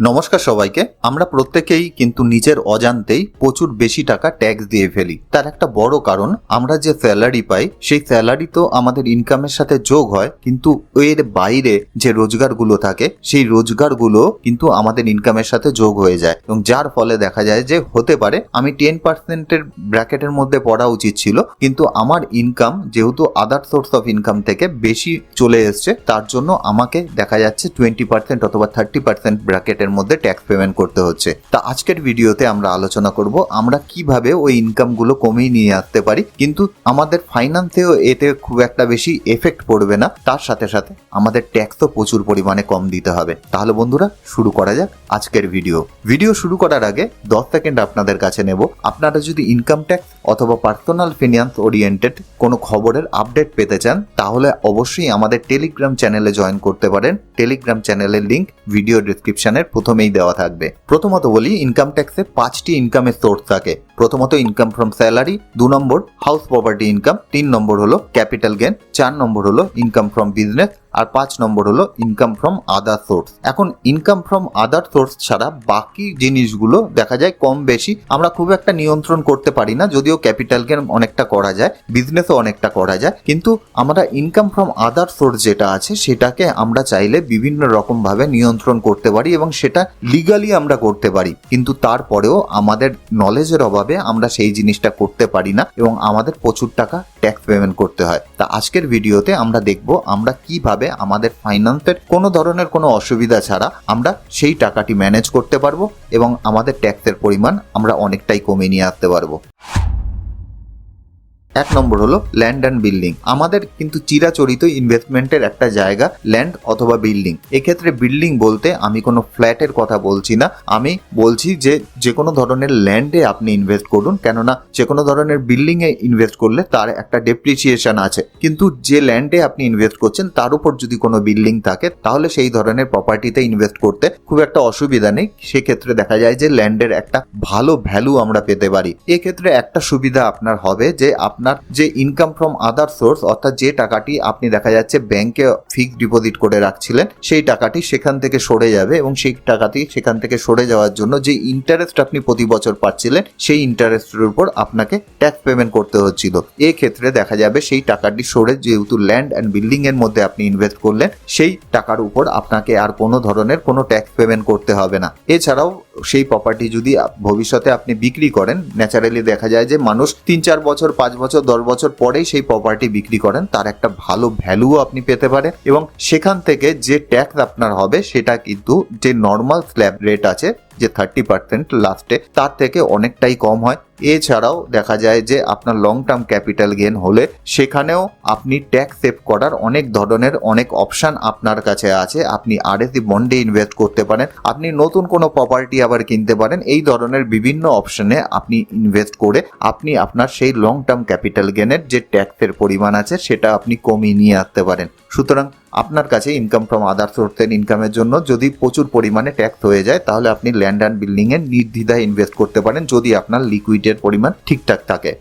নমস্কার সবাইকে। আমরা প্রত্যেকেই কিন্তু নিজের অজান্তেই প্রচুর বেশি টাকা ট্যাক্স দিয়ে ফেলি। তার একটা বড় কারণ, আমরা যে স্যালারি পাই, সেই স্যালারি তো আমাদের ইনকামের সাথে যোগ হয়, কিন্তু এর বাইরে যে রোজগারগুলো থাকে, সেই রোজগারগুলো কিন্তু আমাদের ইনকামের সাথে যোগ হয়ে যায়। এবং যার ফলে দেখা যায় যে, হতে পারে আমি টেন পার্সেন্টের ব্র্যাকেটের মধ্যে পড়া উচিত ছিল, কিন্তু আমার ইনকাম যেহেতু আদার সোর্স অফ ইনকাম থেকে বেশি চলে এসছে, তার জন্য আমাকে দেখা যাচ্ছে টোয়েন্টি পার্সেন্ট অথবা থার্টি পার্সেন্ট ব্র্যাকেটের মধ্যে ট্যাক্স পেমেন্ট করতে হচ্ছে। তা আজকের ভিডিওতে আমরা আলোচনা করব আমরা কীভাবে ওই ইনকামগুলো কমিয়ে নিয়ে আসতে পারি। কিন্তু আমাদের ফাইন্যান্সেও এতে খুব একটা বেশি এফেক্ট পড়বে না। তার সাথে সাথে আমাদের ট্যাক্সও প্রচুর পরিমাণে কম দিতে হবে। তাহলে বন্ধুরা শুরু করা যাক আজকের ভিডিও। ভিডিও শুরু করার আগে দশ সেকেন্ড আপনাদের কাছে নেব। আপনারা যদি ইনকাম ট্যাক্স অথবা পার্সোনাল ফিনান্স ওরিয়েন্টেড কোনো খবরের আপডেট পেতে চান, তাহলে অবশ্যই আমাদের টেলিগ্রাম চ্যানেলে জয়েন করতে পারেন। টেলিগ্রাম চ্যানেলের লিংক ভিডিও ডিসক্রিপশনের প্রথমেই দেওয়া থাকবে। প্রথমত বলি ইনকাম ট্যাক্সে পাঁচটি ইনকামের সোর্স থাকে। প্রথমত ইনকাম ফ্রম স্যালারি দু নম্বর হাউস প্রপার্টি ইনকাম তিন নম্বর হলো ক্যাপিটাল গেন চার নম্বর হলো ইনকাম ফ্রম বিজনেস আর পাঁচ নম্বর হলো ইনকাম ফ্রম আদার সোর্স এখন ইনকাম ফ্রম আদার সোর্স ছাড়া বাকি জিনিসগুলো দেখা যায় কম বেশি। আমরা খুব একটা নিয়ন্ত্রণ করতে পারি না, যদিও ক্যাপিটাল গেন অনেকটা করা যায় বিজনেসও অনেকটা করা যায়। কিন্তু আমরা ইনকাম ফ্রম আদার সোর্স যেটা আছে, সেটাকে আমরা চাইলে বিভিন্ন রকম ভাবে নিয়ন্ত্রণ করতে পারি এবং সেটা লিগালি আমরা করতে পারি। কিন্তু তারপরেও আমাদের নলেজের অভাবে আমরা সেই জিনিসটা করতে পারি না এবং আমাদের প্রচুর টাকা ট্যাক্স পেমেন্ট করতে হয়। তা আজকের ভিডিওতে আমরা দেখব আমরা কীভাবে আমাদের ফাইন্যান্সের কোনো ধরনের কোনো অসুবিধা ছাড়া আমরা সেই টাকাটি ম্যানেজ করতে পারব এবং আমাদের ট্যাক্সের পরিমাণ আমরা অনেকটাই কমিয়ে নিয়ে আসতে পারব। এক নম্বর হলো ল্যান্ড অ্যান্ড বিল্ডিং আমাদের কিন্তু চিরাচরিত ইনভেস্টমেন্টের একটা জায়গা ল্যান্ড অথবা বিল্ডিং এক্ষেত্রে বিল্ডিং বলতে আমি কোনো ফ্ল্যাটের কথা বলছি না। আমি বলছি যে যে কোনো ধরনের ল্যান্ডে আপনি ইনভেস্ট করুন, কেননা যে কোনো ধরনের বিল্ডিং এ ইনভেস্ট করলে তার একটা ডেপ্রিসিয়েশন আছে। কিন্তু যে ল্যান্ডে আপনি ইনভেস্ট করছেন, তার উপর যদি কোনো বিল্ডিং থাকে, তাহলে সেই ধরনের প্রপার্টিতে ইনভেস্ট করতে খুব একটা অসুবিধা নেই। সেক্ষেত্রে দেখা যায় যে ল্যান্ডের একটা ভালো ভ্যালু আমরা পেতে পারি। এক্ষেত্রে একটা সুবিধা আপনার হবে যে, আপনার যে ইনকাম ফ্রম আদার সোর্স অর্থাৎ যে টাকাটি আপনি দেখা যাচ্ছে ব্যাংকে ফিক্সড ডিপোজিট করে রাখছিলেন, সেই টাকাটি সেখান থেকে সরে যাবে এবং সেই টাকাটি সেখান থেকে সরে যাওয়ার জন্য যে ইন্টারেস্ট আপনি প্রতি বছর পাচ্ছিলেন, সেই ইন্টারেস্টের উপর আপনাকে ট্যাক্স পেমেন্ট করতে হচ্ছিল। ক্ষেত্রে দেখা যাবে সেই টাকাটি সরে যেহেতু ল্যান্ড অ্যান্ড বিল্ডিং এর মধ্যে আপনি ইনভেস্ট করলেন, সেই টাকার উপর আপনাকে আর কোনো ধরনের কোনো ট্যাক্স পেমেন্ট করতে হবে না। এছাড়াও সেই প্রপার্টি যদি ভবিষ্যতে আপনি বিক্রি করেন ন্যাচারালি দেখা যায় যে মানুষ তিন চার বছর, পাঁচ বছর, দশ বছর পরেই সেই প্রপার্টি বিক্রি করেন, তার একটা ভালো ভ্যালুও আপনি পেতে পারেন এবং সেখান থেকে যে ট্যাক্স আপনার হবে, সেটা কিন্তু যে নর্মাল স্ল্যাব রেট আছে, যে থার্টি পার্সেন্ট লাস্টে তার থেকে অনেকটাই কম হয়। এছাড়াও দেখা যায় যে আপনার লং টার্ম ক্যাপিটাল গেন হলে সেখানেও আপনি ট্যাক্স সেভ করার অনেক ধরনের অনেক অপশান আপনার কাছে আছে। আপনি আরএসি বন্ডে ইনভেস্ট করতে পারেন। আপনি নতুন কোনো প্রপার্টি আবার কিনতে পারেন। এই ধরনের বিভিন্ন অপশনে আপনি ইনভেস্ট করে আপনি আপনার সেই লং টার্ম ক্যাপিটাল গেনের যে ট্যাক্সের পরিমাণ আছে, সেটা আপনি কমিয়ে নিয়ে আসতে পারেন। সুতরাং আপনার কাছে ইনকাম ফ্রম আদার সোর্সের ইনকামের জন্য যদি প্রচুর পরিমাণে ট্যাক্স হয়ে যায়, তাহলে আপনি ল্যান্ড অ্যান্ড বিল্ডিং এর নির্দ্বিধায় ইনভেস্ট করতে পারেন। যদি আপনার লিকুইডের পরিমাণ ঠিকঠাক থাকে।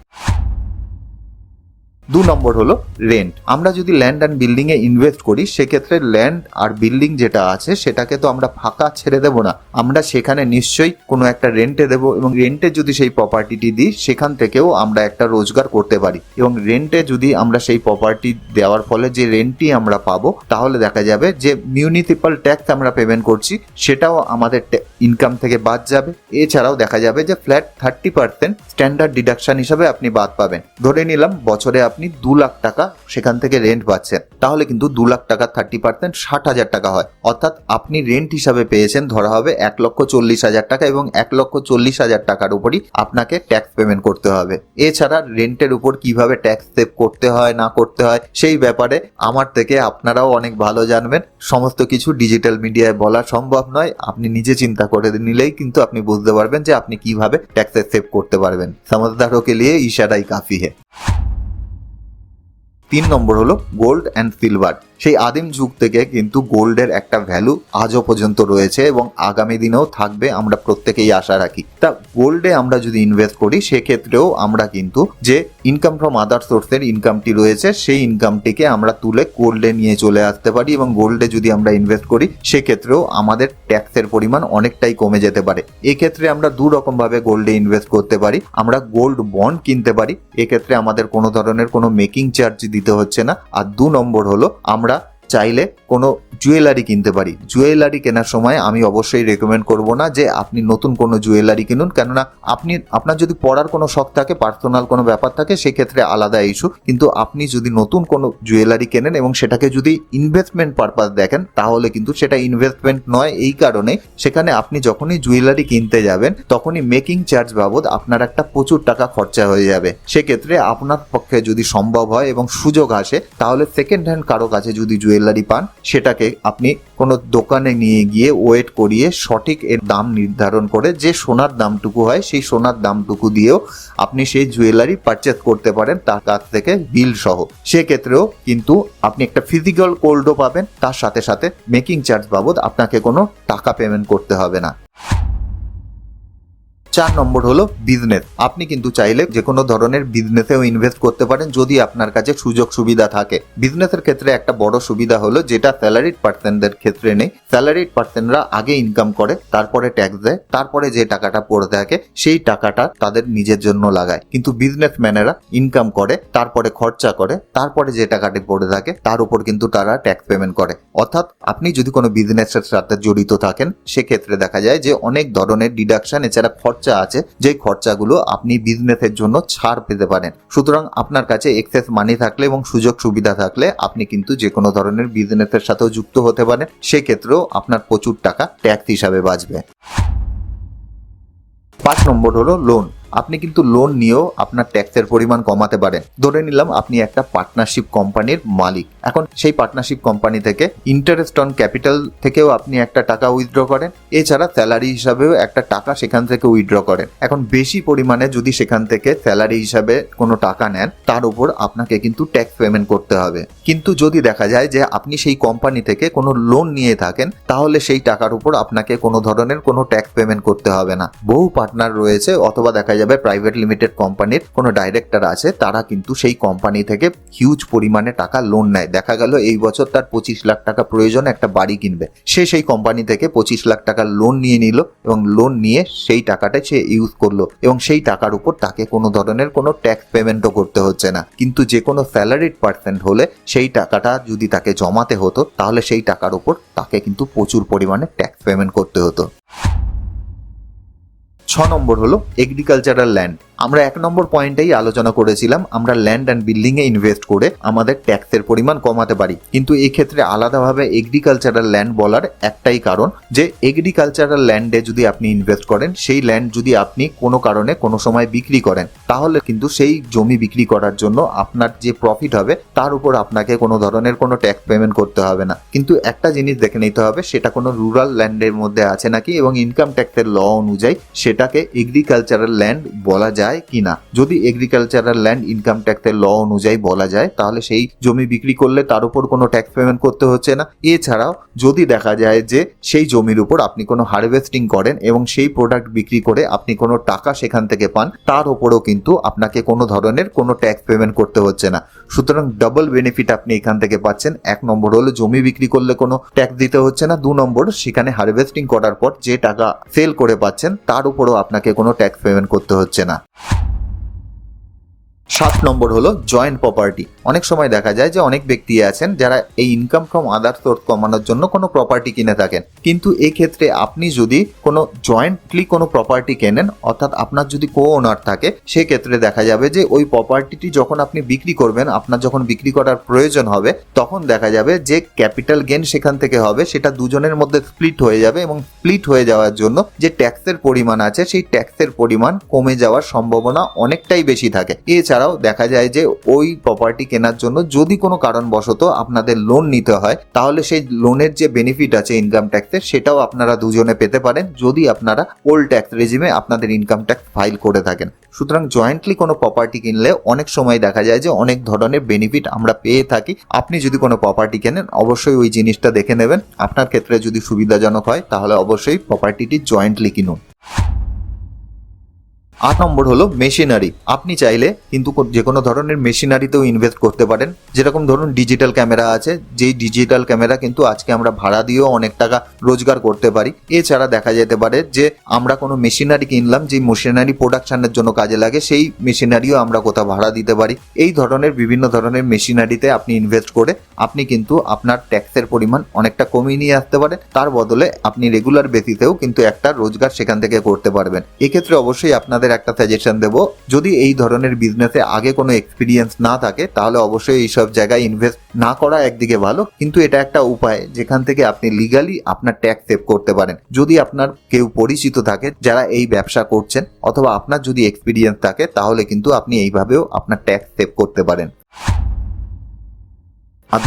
দু নম্বর হলো রেন্ট আমরা যদি ল্যান্ড অ্যান্ড বিল্ডিংয়ে ইনভেস্ট করি, সেক্ষেত্রে ল্যান্ড আর বিল্ডিং যেটা আছে, সেটাকে তো আমরা ফাঁকা ছেড়ে দেবো না। আমরা সেখানে নিশ্চয়ই কোনো একটা রেন্টে দেবো এবং রেন্টে যদি সেই প্রপার্টিটি দিই, সেখান থেকেও আমরা একটা রোজগার করতে পারি। এবং রেন্টে যদি আমরা সেই প্রপার্টি দেওয়ার ফলে যে রেন্টটি আমরা পাবো, তাহলে দেখা যাবে যে মিউনিসিপাল ট্যাক্স আমরা পেমেন্ট করছি, সেটাও আমাদের ইনকাম থেকে বাদ যাবে। এছাড়াও দেখা যাবে যে flat thirty percent standard deduction হিসাবে আপনি বাদ পাবেন। ধরে নিলাম বছরে আপনি দু লাখ টাকা সেখান থেকে রেন্ট পাচ্ছেন। তাহলে কিন্তু দু লাখ টাকা থার্টি পার্সেন্ট ষাট হাজার টাকা হয়। অর্থাৎ আপনি রেন্ট হিসাবে পেয়েছেন, ধরা হবে এক লক্ষ চল্লিশ হাজার টাকা এবং এক লক্ষ চল্লিশ হাজার টাকার উপরই আপনাকে ট্যাক্স পেমেন্ট করতে হবে। এছাড়া রেন্টের উপর কীভাবে ট্যাক্স সেভ করতে হয়, না করতে হয়, সেই ব্যাপারে আমার থেকে আপনারাও অনেক ভালো জানবেন। সমস্ত কিছু ডিজিটাল মিডিয়ায় বলা সম্ভব নয়। আপনি নিজে চিন্তা করে নিলেই কিন্তু আপনি বুঝতে পারবেন যে আপনি কীভাবে ট্যাক্সে সেভ করতে পারবেন। সমঝদারও কে লিয়ে ইশারাই কাফি হে। তিন নম্বর হলো গোল্ড অ্যান্ড সিলভার সেই আদিম যুগ থেকে কিন্তু গোল্ডের একটা ভ্যালু আজও পর্যন্ত রয়েছে এবং আগামী দিনেও থাকবে, আমরা প্রত্যেকেই আশা রাখি। তা গোল্ডে আমরা যদি ইনভেস্ট করি, সেক্ষেত্রেও আমরা কিন্তু যে ইনকাম ফ্রম আদার সোর্সের ইনকামটি রয়েছে, সেই ইনকামটিকে আমরা তুলে গোল্ডে নিয়ে চলে আসতে পারি এবং গোল্ডে যদি আমরা ইনভেস্ট করি, সেক্ষেত্রেও আমাদের ট্যাক্সের পরিমাণ অনেকটাই কমে যেতে পারে। এক্ষেত্রে আমরা দু রকম ভাবে গোল্ডে ইনভেস্ট করতে পারি, আমরা গোল্ড বন্ড কিনতে পারি, এক্ষেত্রে আমাদের কোনো ধরনের কোনো মেকিং চার্জ দিতে হচ্ছে না। আর দু নম্বর হলো, আমরা চাইলে কোনো জুয়েলারি কিনতে পারি। জুয়েলারি কেনার সময় আমি অবশ্যই রেকমেন্ড করব না যে আপনি নতুন কোনো জুয়েলারি কিনুন। কেননা আপনি, আপনার যদি পড়ার কোনো শখ থাকে পার্সোনাল কোনো ব্যাপার থাকে, সেক্ষেত্রে আলাদা ইস্যু কিন্তু আপনি যদি নতুন কোনো জুয়েলারি কেনেন এবং সেটাকে যদি ইনভেস্টমেন্ট পারপাস দেখেন, তাহলে কিন্তু সেটা ইনভেস্টমেন্ট নয়। এই কারণে সেখানে আপনি যখনই জুয়েলারি কিনতে যাবেন, তখনই মেকিং চার্জ বাবদ আপনার একটা প্রচুর টাকা খরচা হয়ে যাবে। সেক্ষেত্রে আপনার পক্ষে যদি সম্ভব হয় এবং সুযোগ আসে, তাহলে সেকেন্ড হ্যান্ড কারও কাছে যদি জুয়েলারি পান, সেটাকে আপনি কোনো দোকানে নিয়ে গিয়ে ওয়েট করিয়ে সঠিক এর দাম নির্ধারণ করে যে সোনার দামটুকু হয়, সেই সোনার দামটুকু দিয়েও আপনি সেই জুয়েলারি পারচেস করতে পারেন, তার কাছ থেকে বিল সহ। সেক্ষেত্রেও কিন্তু আপনি একটা ফিজিক্যাল কোল্ডও পাবেন, তার সাথে সাথে মেকিং চার্জ বাবদ আপনাকে কোনো টাকা পেমেন্ট করতে হবে না। চার নম্বর হলো বিজনেস আপনি কিন্তু চাইলে যে কোনো ধরনের বিজনেসেও ইনভেস্ট করতে পারেন যদি আপনার কাছে সুযোগ সুবিধা থাকে। বিজনেসের ক্ষেত্রে একটা বড় সুবিধা হলো যেটা স্যালারিড পার্সনদের ক্ষেত্রে নেই। স্যালারিড পার্সনরা আগে ইনকাম করে, তারপরে ট্যাক্স দেয়, তারপরে যে টাকাটা পড়ে থাকে, সেই টাকাটা তাদের নিজের জন্য লাগায়। কিন্তু বিজনেসম্যানেরা ইনকাম করে, তারপরে খরচা করে, তারপরে যে টাকাটি পড়ে থাকে, তার উপর কিন্তু তারা ট্যাক্স পেমেন্ট করে। অর্থাৎ আপনি যদি কোনো বিজনেসের সাথে জড়িত থাকেন, সেক্ষেত্রে দেখা যায় যে অনেক ধরনের ডিডাকশন এছাড়া খরচা আছে যে খরচাগুলো আপনি বিজনেসের জন্য ছাড় পেতে পারেন। সুতরাং আপনার কাছে এক্সেস মানি থাকলে এবং সুযোগ সুবিধা থাকলে আপনি কিন্তু যে কোনো ধরনের বিজনেসের সাথেও যুক্ত হতে পারেন। সেক্ষেত্রেও আপনার প্রচুর টাকা ট্যাক্স হিসাবে বাঁচবে। পাঁচ নম্বর হলো লোন আপনি কিন্তু লোন নিয়েও আপনার ট্যাক্সের পরিমাণ কমাতে পারেন। ধরে নিলাম আপনি একটা পার্টনারশিপ কোম্পানির মালিক। এখন সেই পার্টনারশিপ কোম্পানি থেকে ইন্টারেস্ট অন ক্যাপিটাল থেকেও আপনি একটা টাকা উইথড্র করেন। এছাড়া স্যালারি হিসাবেও একটা টাকা সেখান থেকে উইথড্র করেন। এখন বেশি পরিমাণে যদি সেখান থেকে স্যালারি হিসাবে কোনো টাকা নেন, তার উপর আপনাকে কিন্তু ট্যাক্স পেমেন্ট করতে হবে। কিন্তু যদি দেখা যায় যে আপনি সেই কোম্পানি থেকে কোনো লোন নিয়ে থাকেন, তাহলে সেই টাকার উপর আপনাকে কোনো ধরনের কোনো ট্যাক্স পেমেন্ট করতে হবে না। বহু পার্টনার রয়েছে, অথবা দেখা যাবে প্রাইভেট লিমিটেড কোম্পানির কোনো ডাইরেক্টর আছে, তারা কিন্তু সেই কোম্পানি থেকে হিউজ পরিমাণে টাকা লোন নেয়। দেখা গেল এই বছর তার পঁচিশ লাখ টাকা প্রয়োজন, একটা বাড়ি কিনবে। সে সেই কোম্পানি থেকে পঁচিশ লাখ টাকা লোন নিয়ে নিল এবং লোন নিয়ে সেই টাকাটা সে ইউজ করল এবং সেই টাকার উপর তাকে কোনো ধরনের কোনো ট্যাক্স পেমেন্টও করতে হচ্ছে না। কিন্তু যে কোনো স্যালারিড পার্সেন্ট হলে সেই টাকাটা যদি তাকে জমাতে হতো, তাহলে সেই টাকার উপর তাকে কিন্তু প্রচুর পরিমাণে ট্যাক্স পেমেন্ট করতে হতো। ছ নম্বর হলো এগ্রিকালচারাল ল্যান্ড আমরা এক নম্বর পয়েন্টেই আলোচনা করেছিলাম, আমরা ল্যান্ড অ্যান্ড বিল্ডিং এ ইনভেস্ট করে আমাদের ট্যাক্সের পরিমাণ কমাতে পারি। কিন্তু এই ক্ষেত্রে আলাদাভাবে এগ্রিকালচারাল ল্যান্ড বলার একটাই কারণ যে এগ্রিকালচারাল ল্যান্ডে যদি আপনি ইনভেস্ট করেন, সেই ল্যান্ড যদি আপনি কোনো কারণে কোনো সময় বিক্রি করেন, তাহলে কিন্তু সেই জমি বিক্রি করার জন্য আপনার যে প্রফিট হবে, তার উপর আপনাকে কোনো ধরনের কোনো ট্যাক্স পেমেন্ট করতে হবে না। কিন্তু একটা জিনিস দেখে নিতে হবে, সেটা কোনো রুরাল ল্যান্ডের মধ্যে আছে নাকি এবং ইনকাম ট্যাক্সের ল অনুযায়ী সেটাকে এগ্রিকালচারাল ল্যান্ড বলা যায়। কি না? যদি এগ্রিকালচারাল ল্যান্ড ইনকাম ট্যাক্সের ল অনুযায়ী বলা যায়, তাহলে সেই জমি বিক্রি করলে তার উপর কোনো ট্যাক্স পেমেন্ট করতে হচ্ছে না। এছাড়াও যদি দেখা যায় যে সেই জমির উপর আপনি কোনো হারভেস্টিং করেন এবং সেই প্রোডাক্ট বিক্রি করে আপনি কোনো টাকা সেখান থেকে পান, তার উপরও কিন্তু আপনাকে কোনো ধরনের কোনো ট্যাক্স পেমেন্ট করতে হচ্ছে না। সুতরাং ডাবল বেনিফিট আপনি এখান থেকে পাচ্ছেন। এক নম্বর হলো জমি বিক্রি করলে কোনো ট্যাক্স দিতে হচ্ছে না। দু নম্বর, সেখানে হারভেস্টিং করার পর যে টাকা সেল করে পাচ্ছেন, তার উপরও আপনাকে কোনো ট্যাক্স পেমেন্ট করতে হচ্ছে না। সাত নম্বর হলো জয়েন্ট প্রপার্টি অনেক সময় দেখা যায় যে অনেক ব্যক্তি আছেন যারা এই ইনকাম ফ্রম আদার সোর্স কমানোর জন্য কোনো প্রপার্টি কিনে থাকেন। কিন্তু এই ক্ষেত্রে আপনি যদি কোনো জয়েন্টলি কোনো প্রপার্টি কেনেন, অর্থাৎ আপনার যদি কো ওনার থাকে, সেক্ষেত্রে দেখা যাবে যে ওই প্রপার্টিটি যখন আপনি বিক্রি করবেন, আপনার যখন বিক্রি করার প্রয়োজন হবে, তখন দেখা যাবে যে ক্যাপিটাল গেন সেখান থেকে হবে, সেটা দুজনের মধ্যে স্প্লিট হয়ে যাবে এবং স্প্লিট হয়ে যাওয়ার জন্য যে ট্যাক্সের পরিমাণ আছে, সেই ট্যাক্সের পরিমাণ কমে যাওয়ার সম্ভাবনা অনেকটাই বেশি থাকে। এছাড়াও দেখা যায় যে ওই প্রপার্টি কেনার জন্য যদি কোনো কারণবশত আপনাদের লোন নিতে হয়, তাহলে সেই লোনের যে বেনিফিট আছে ইনকাম ট্যাক্সের সেটাও আপনারা দুজনে পেতে পারেন যদি আপনারা ওল্ড ট্যাক্স রেজিমে আপনাদের ইনকাম ট্যাক্স ফাইল করে থাকেন। সুতরাং জয়েন্টলি কোনো প্রপার্টি কিনলে অনেক সময় দেখা যায় যে অনেক ধরনের বেনিফিট আমরা পেয়ে থাকি। আপনি যদি কোনো প্রপার্টি কেনেন, অবশ্যই ওই জিনিসটা দেখে নেবেন। আপনার ক্ষেত্রে যদি সুবিধাজনক হয়, তাহলে অবশ্যই প্রপার্টিটি জয়েন্টলি কিনুন। আট নম্বর হলো মেশিনারি। আপনি চাইলে কিন্তু যে কোনো ধরনের মেশিনারিতেও ইনভেস্ট করতে পারেন। যেরকম ধরুন ডিজিটাল ক্যামেরা আছে, যেই ডিজিটাল ক্যামেরা কিন্তু আজকে আমরা ভাড়া দিয়েও অনেক টাকা রোজগার করতে পারি। এছাড়া দেখা যেতে পারে যে আমরা কোনো মেশিনারি কিনলাম যে মেশিনারি প্রোডাকশনের জন্য কাজে লাগে, সেই মেশিনারিও আমরা কোথাও ভাড়া দিতে পারি। এই ধরনের বিভিন্ন ধরনের মেশিনারিতে আপনি ইনভেস্ট করে আপনি কিন্তু আপনার ট্যাক্সের পরিমাণ অনেকটা কমিয়ে নিয়ে আসতে পারেন। তার বদলে আপনি রেগুলার বেসিসেও কিন্তু একটা রোজগার সেখান থেকে করতে পারবেন। এক্ষেত্রে অবশ্যই আপনাদের একটা সাজেশন দেব। যদি এই ধরনের বিজনেসে আগে কোনো এক্সপিরিয়েন্স না থাকে, তাহলে অবশ্যই এই সব জায়গায় ইনভেস্ট না করা একদিকে ভালো। কিন্তু এটা একটা উপায়, যেখান থেকে আপনি লিগালি আপনার ট্যাক্স সেভ করতে পারেন। যদি আপনার কেউ পরিচিত থাকে, যারা এই ব্যবসা করছেন, অথবা আপনার যদি এক্সপিরিয়েন্স থাকে, তাহলে কিন্তু আপনি এইভাবেও আপনার ট্যাক্স সেভ করতে পারেন।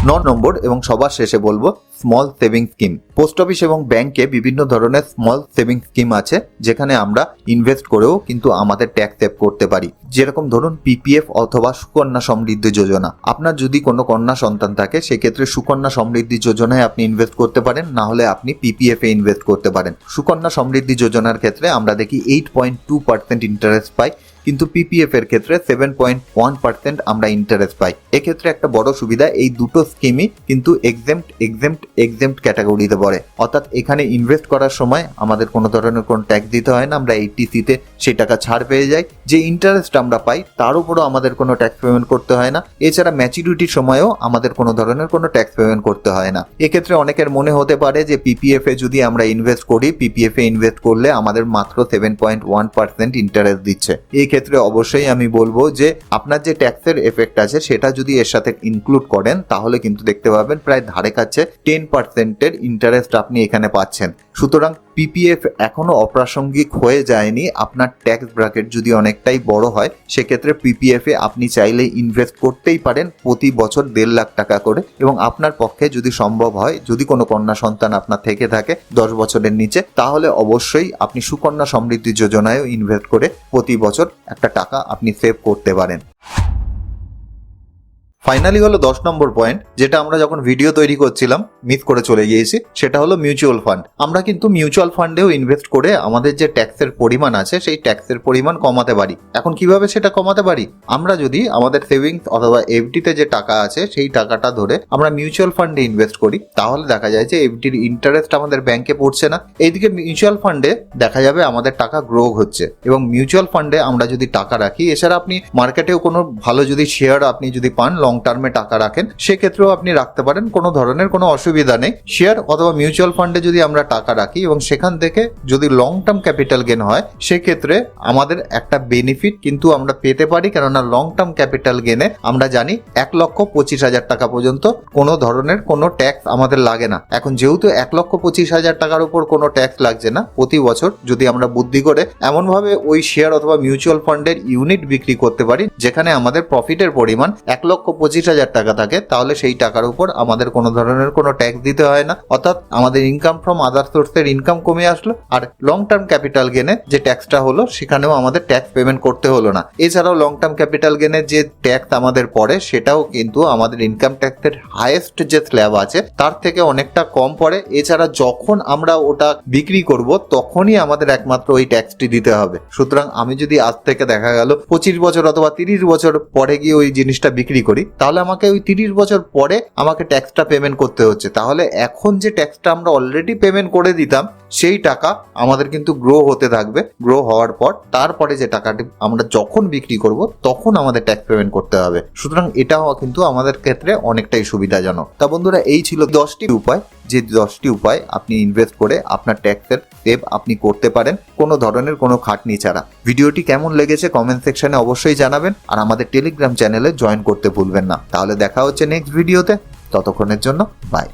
ন নম্বর এবং সবার শেষে বলব small saving scheme post office এবং ব্যাংকে বিভিন্ন ধরনের স্মল সেভিং স্কিম আছে, যেখানে আমরা ইনভেস্ট করেও কিন্তু আমাদের ট্যাক্স সেভ করতে পারি। যেরকম ধরুন পিপিএফ অথবা সুকন্যা সমৃদ্ধি যোজনা। আপনার যদি কোনো কন্যা সন্তান থাকে, সেক্ষেত্রে সুকন্যা সমৃদ্ধি যোজনায় আপনি ইনভেস্ট করতে পারেন, না হলে আপনি পিপিএফ এ ইনভেস্ট করতে পারেন। সুকন্যা সমৃদ্ধি যোজনার ক্ষেত্রে আমরা দেখি eight point two percent interest পাই। কিন্তু পিপিএফ এর ক্ষেত্রে সেভেন পয়েন্ট ওয়ান পার্সেন্ট আমরা ইন্টারেস্ট পাই। এক্ষেত্রে একটা বড় সুবিধা, এই দুটো স্কিমই কিন্তু এক্সেমট এক্সেমট এক্সেমট ক্যাটাগরিতে পড়ে। অর্থাৎ এখানে ইনভেস্ট করার সময় আমাদের কোনো ধরনের কোনো ট্যাক্স দিতে হয় না, আমরা এইটিসিতে সেই টাকা ছাড় পেয়ে যাই। যে ইন্টারেস্ট আমরা পাই, তার উপরও আমাদের কোনো ট্যাক্স পেমেন্ট করতে হয় না। এছাড়া ম্যাচুরিটির সময়ও আমাদের কোনো ধরনের কোনো ট্যাক্স পেমেন্ট করতে হয় না। এক্ষেত্রে অনেকের মনে হতে পারে যে পিপিএফ এ যদি আমরা ইনভেস্ট করি পিপিএফ এ ইনভেস্ট করলে আমাদের মাত্র seven point one percent interest দিচ্ছে। এই ক্ষেত্রে অবশ্যই আমি বলব যে আপনার যে ট্যাক্সের এফেক্ট আছে, সেটা যদি এর সাথে ইনক্লুড করেন, তাহলে কিন্তু দেখতে পাবেন প্রায় ধারে কাছে টেন পার্সেন্টের ইন্টারেস্ট আপনি এখানে পাচ্ছেন। সুতরাং পিপিএফ এখনও অপ্রাসঙ্গিক হয়ে যায়নি, আপনার ট্যাক্স ব্র্যাকেট যদি অনেকটাই বড় হয়, সেক্ষেত্রে পিপিএফ আপনি চাইলে ইনভেস্ট করতেই পারেন প্রতি বছর দেড় লাখ টাকা করে এবং আপনার পক্ষে যদি সম্ভব হয়, যদি কোনো কন্যা সন্তান আপনার থেকে থাকে দশ বছরের নিচে, তাহলে অবশ্যই আপনি সুকন্যা সমৃদ্ধি যোজনায়ও ইনভেস্ট করে প্রতি বছর একটা টাকা আপনি সেভ করতে পারেন। ফাইনালি হলো দশ নম্বর পয়েন্ট যেটা আমরা যখন ভিডিও তৈরি করছিলাম মিস করে চলে গিয়েছি, সেটা হলো মিউচুয়াল ফান্ড আমরা কিন্তু মিউচুয়াল ফান্ডেও ইনভেস্ট করে আমাদের যে ট্যাক্সের পরিমাণ আছে, সেই ট্যাক্সের পরিমাণ কমাতে পারি। এখন কীভাবে সেটা কমাতে পারি? আমরা যদি আমাদের সেভিংস অথবা এফডিতে যে টাকা আছে, সেই টাকাটা ধরে আমরা মিউচুয়াল ফান্ডে ইনভেস্ট করি, তাহলে দেখা যায় যে এফডির ইন্টারেস্ট আমাদের ব্যাংকে পড়ছে না। এইদিকে মিউচুয়াল ফান্ডে দেখা যাবে আমাদের টাকা গ্রো হচ্ছে এবং মিউচুয়াল ফান্ডে আমরা যদি টাকা রাখি, এছাড়া আপনি মার্কেটেও কোনো ভালো যদি শেয়ার আপনি যদি পান লং টার্মে টাকা রাখেন, সেক্ষেত্রেও আপনি রাখতে পারেন, কোনো ধরনের কোনো অসুবিধা নেই। শেয়ার অথবা মিউচুয়াল ফান্ডে যদি আমরা টাকা রাখি এবং সেখান থেকে যদি লং টার্ম ক্যাপিটাল গেন হয়, সেক্ষেত্রে আমাদের একটা বেনিফিট কিন্তু আমরা পেতে পারি, কেননা লং টার্ম ক্যাপিটাল গেনে আমরা জানি এক লক্ষ পঁচিশ হাজার টাকা পর্যন্ত কোনো ধরনের কোনো ট্যাক্স আমাদের লাগে না। এখন যেহেতু এক লক্ষ পঁচিশ হাজার টাকার উপর কোনো ট্যাক্স লাগছে না, প্রতি বছর যদি আমরা বুদ্ধি করে এমনভাবে ওই শেয়ার অথবা মিউচুয়াল ফান্ডের ইউনিট বিক্রি করতে পারি, যেখানে আমাদের প্রফিটের পরিমাণ এক লক্ষ পঁচিশ হাজার টাকা থাকে, তাহলে সেই টাকার উপর আমাদের কোনো ধরনের কোনো ট্যাক্স দিতে হয় না। অর্থাৎ আমাদের ইনকাম ফ্রম আদার সোর্সের ইনকাম কমে আসলো আর লং টার্ম ক্যাপিটাল গেনে যে ট্যাক্সটা হলো, সেখানেও আমাদের ট্যাক্স পেমেন্ট করতে হলো না। এছাড়াও লং টার্ম ক্যাপিটাল গেনের যে ট্যাক্স আমাদের পড়ে, সেটাও কিন্তু আমাদের ইনকাম ট্যাক্সের হাইয়েস্ট যে স্ল্যাব আছে, তার থেকে অনেকটা কম পড়ে। এছাড়া যখন আমরা ওটা বিক্রি করব, তখনই আমাদের একমাত্র ওই ট্যাক্সটি দিতে হবে। সুতরাং আমি যদি আজ থেকে দেখা গেল পঁচিশ বছর অথবা তিরিশ বছর পরে গিয়ে ওই জিনিসটা বিক্রি করি তাহলে আমাকে ওই তিরিশ বছর পরে আমাকে ট্যাক্সটা পেমেন্ট করতে হচ্ছে। তাহলে এখন যে ট্যাক্সটা আমরা অলরেডি পেমেন্ট করে দিতাম, সেই টাকা আমাদের কিন্তু গ্রো হতে থাকবে। গ্রো হওয়ার পর তারপরে যে টাকাটি আমরা যখন বিক্রি করব, তখন আমাদের ট্যাক্স পেমেন্ট করতে হবে। সুতরাং এটা কিন্তু আমাদের ক্ষেত্রে অনেকটাই সুবিধাজনক। তা বন্ধুরা, এই ছিল দশটি উপায়। যে দশটি উপায় আপনি ইনভেস্ট করে আপনার ট্যাক্সের সেভ আপনি করতে পারেন, কোনো ধরনের কোনো খাটনি ছাড়া। ভিডিওটি কেমন লেগেছে কমেন্ট সেকশনে অবশ্যই জানাবেন আর আমাদের টেলিগ্রাম চ্যানেলে জয়েন করতে ভুলবেন না। তাহলে দেখা হচ্ছে নেক্সট ভিডিওতে ততক্ষণের জন্য বাই